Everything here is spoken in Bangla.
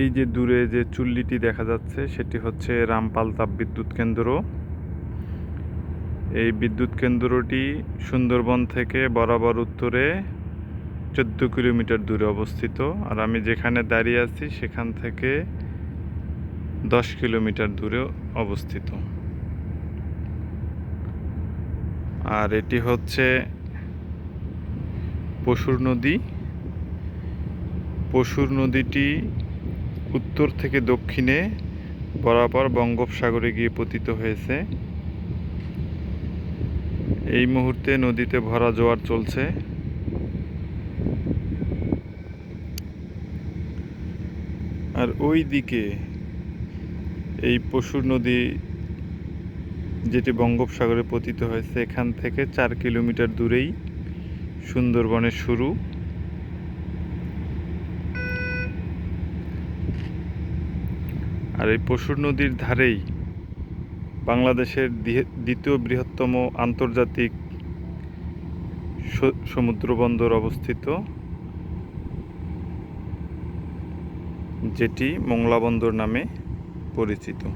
এই যে দূরে যে চুল্লিটি দেখা যাচ্ছে, সেটি হচ্ছে রামপাল তাপ বিদ্যুৎ কেন্দ্র। এই বিদ্যুৎ কেন্দ্রটি সুন্দরবন থেকে বরাবর উত্তরে চোদ্দ কিলোমিটার দূরে অবস্থিত। আর আমি যেখানে দাঁড়িয়ে আছি, সেখান থেকে দশ কিলোমিটার দূরে অবস্থিত। আর এটি হচ্ছে পশুর নদী। পশুর নদীটি উত্তর থেকে দক্ষিণে বরাবর বঙ্গোপসাগরে গিয়ে পতিত হয়েছে। এই মুহূর্তে নদীতে ভরা জোয়ার চলছে। আর ওই দিকে এই পশুর নদী যেটি বঙ্গোপসাগরে পতিত হয়েছে, এখান থেকে চার কিলোমিটার দূরেই সুন্দরবনের শুরু। আর এই পশুর নদীর ধারেই বাংলাদেশের দ্বি- দ্বিতীয় বৃহত্তম আন্তর্জাতিক সমুদ্র বন্দর অবস্থিত, যেটি মংলা বন্দর নামে পরিচিত।